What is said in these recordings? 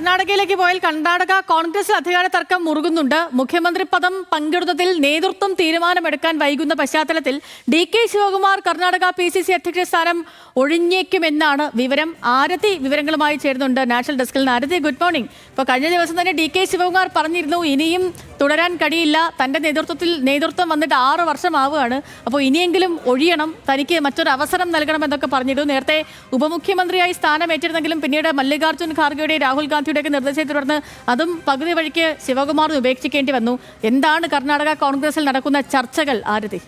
കർണാടകയിലേക്ക് പോയാൽ കർണാടക കോൺഗ്രസ് അധികാര തർക്കം മുറുകുന്നുണ്ട്. മുഖ്യമന്ത്രി പദം പങ്കെടുത്തതിൽ നേതൃത്വം തീരുമാനമെടുക്കാൻ വൈകുന്ന പശ്ചാത്തലത്തിൽ D K Shivakumar Karnataka P C C അധ്യക്ഷ സ്ഥാനം ഒഴിഞ്ഞേക്കുമെന്നാണ് വിവരം. ആരതി വിവരങ്ങളുമായി ചേരുന്നുണ്ട് നാഷണൽ ഡെസ്കിൽ നിന്ന്. ആരതി ഗുഡ് മോർണിംഗ് ഇപ്പോൾ കഴിഞ്ഞ ദിവസം തന്നെ ഡി കെ ശിവകുമാർ പറഞ്ഞിരുന്നു ഇനിയും തുടരാൻ കഴിയില്ല. തന്റെ നേതൃത്വത്തിൽ നേതൃത്വം വന്നിട്ട് ആറ് വർഷമാവുകയാണ്. അപ്പോൾ ഇനിയെങ്കിലും ഒഴിയണം. തനിക്ക് മറ്റൊരു അവസരം നൽകണം എന്നൊക്കെ പറഞ്ഞിരുന്നു. നേരത്തെ ഉപമുഖ്യമന്ത്രിയായി സ്ഥാനമേറ്റിരുന്നെങ്കിലും പിന്നീട് മല്ലികാർജുൻ ഖാർഗെയുടെ രാഹുൽ ഗാന്ധിയുടെയൊക്കെ നിർദ്ദേശത്തെ തുടർന്ന് അതും പകുതി വഴിക്ക് ശിവകുമാറിന് ഉപേക്ഷിക്കേണ്ടി വന്നു. എന്താണ് കർണാടക കോൺഗ്രസിൽ നടക്കുന്ന ചർച്ചകൾ ആരതി?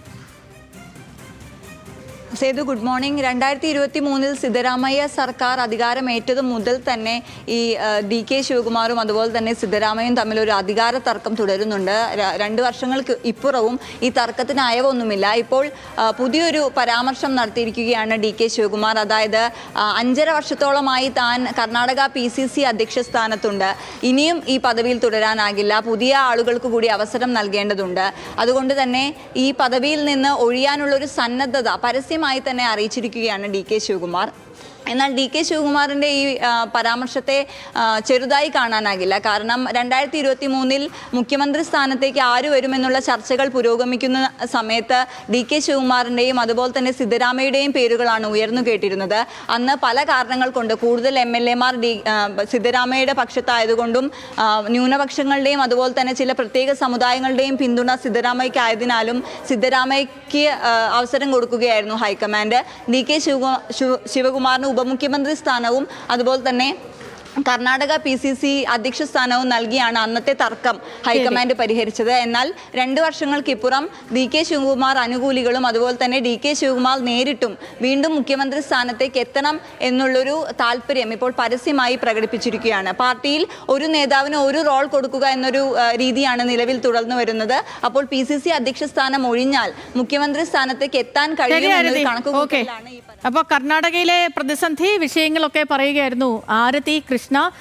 Sethu good morning. രണ്ടായിരത്തി ഇരുപത്തി മൂന്നിൽ സിദ്ധരാമയ്യ സർക്കാർ അധികാരമേറ്റത് മുതൽ തന്നെ ഈ ഡി കെ ശിവകുമാറും അതുപോലെ തന്നെ സിദ്ധരാമയ്യയും തമ്മിൽ ഒരു അധികാര തർക്കം തുടരുന്നുണ്ട്. രണ്ട് വർഷങ്ങൾക്ക് ഇപ്പുറവും ഈ തർക്കത്തിന് അയവൊന്നുമില്ല. ഇപ്പോൾ പുതിയൊരു പരാമർശം നടത്തിയിരിക്കുകയാണ് ഡി കെ ശിവകുമാർ. അതായത് അഞ്ചര വർഷത്തോളമായി താൻ കർണാടക പി സി സി അധ്യക്ഷ സ്ഥാനത്തുണ്ട്. ഇനിയും ഈ പദവിയിൽ തുടരാനാകില്ല. പുതിയ ആളുകൾക്ക് കൂടി അവസരം നൽകേണ്ടതുണ്ട്. അതുകൊണ്ട് തന്നെ ഈ പദവിയിൽ നിന്ന് ഒഴിയാനുള്ള ഒരു സന്നദ്ധത പരസ്യമായി തന്നെ അറിയിച്ചിരിക്കുകയാണ് ഡി കെ ശിവകുമാർ. എന്നാൽ ഡി കെ ശിവകുമാറിന്റെ ഈ പരാമർശത്തെ ചെറുതായി കാണാനാകില്ല. കാരണം രണ്ടായിരത്തി ഇരുപത്തി മൂന്നിൽ മുഖ്യമന്ത്രി സ്ഥാനത്തേക്ക് ആര് വരുമെന്നുള്ള ചർച്ചകൾ പുരോഗമിക്കുന്ന സമയത്ത് ഡി കെ ശിവകുമാറിന്റെയും അതുപോലെ തന്നെ സിദ്ധരാമയുടെയും പേരുകളാണ് ഉയർന്നു കേട്ടിരുന്നത്. അന്ന് പല കാരണങ്ങൾ കൊണ്ട് കൂടുതൽ എം എൽ എമാർ ഡി സിദ്ധരാമയുടെ പക്ഷത്തായതുകൊണ്ടും ന്യൂനപക്ഷങ്ങളുടെയും അതുപോലെ തന്നെ ചില പ്രത്യേക സമുദായങ്ങളുടെയും പിന്തുണ സിദ്ധരാമയ്ക്കായതിനാലും സിദ്ധരാമയ്ക്ക് അവസരം കൊടുക്കുകയായിരുന്നു high command. D K Shiva ശിവകുമാറിന് ഉപമുഖ്യമന്ത്രി സ്ഥാനവും അതുപോലെ തന്നെ കർണാടക പി സി സി അധ്യക്ഷ സ്ഥാനവും നൽകിയാണ് അന്നത്തെ തർക്കം ഹൈക്കമാൻഡ് പരിഹരിച്ചത്. എന്നാൽ രണ്ട് വർഷങ്ങൾക്കിപ്പുറം ഡി കെ ശിവകുമാർ അനുകൂലികളും അതുപോലെ തന്നെ ഡി കെ ശിവകുമാർ നേരിട്ടും വീണ്ടും മുഖ്യമന്ത്രി സ്ഥാനത്തേക്ക് എത്തണം എന്നുള്ളൊരു താല്പര്യം ഇപ്പോൾ പരസ്യമായി പ്രകടിപ്പിച്ചിരിക്കുകയാണ്. പാർട്ടിയിൽ ഒരു നേതാവിന് ഒരു റോൾ കൊടുക്കുക എന്നൊരു രീതിയാണ് നിലവിൽ തുടർന്നു വരുന്നത്. അപ്പോൾ പി സി സി അധ്യക്ഷ സ്ഥാനം ഒഴിഞ്ഞാൽ മുഖ്യമന്ത്രി സ്ഥാനത്തേക്ക് എത്താൻ കഴിയും എന്നൊരു കണക്കുകൂട്ടലാണ് അപ്പോൾ കർണാടകയിലെ പ്രതിസന്ധി വിഷയങ്ങളൊക്കെ പറയുകയായിരുന്നു. ആരതി കൃഷ്ണ Krishna.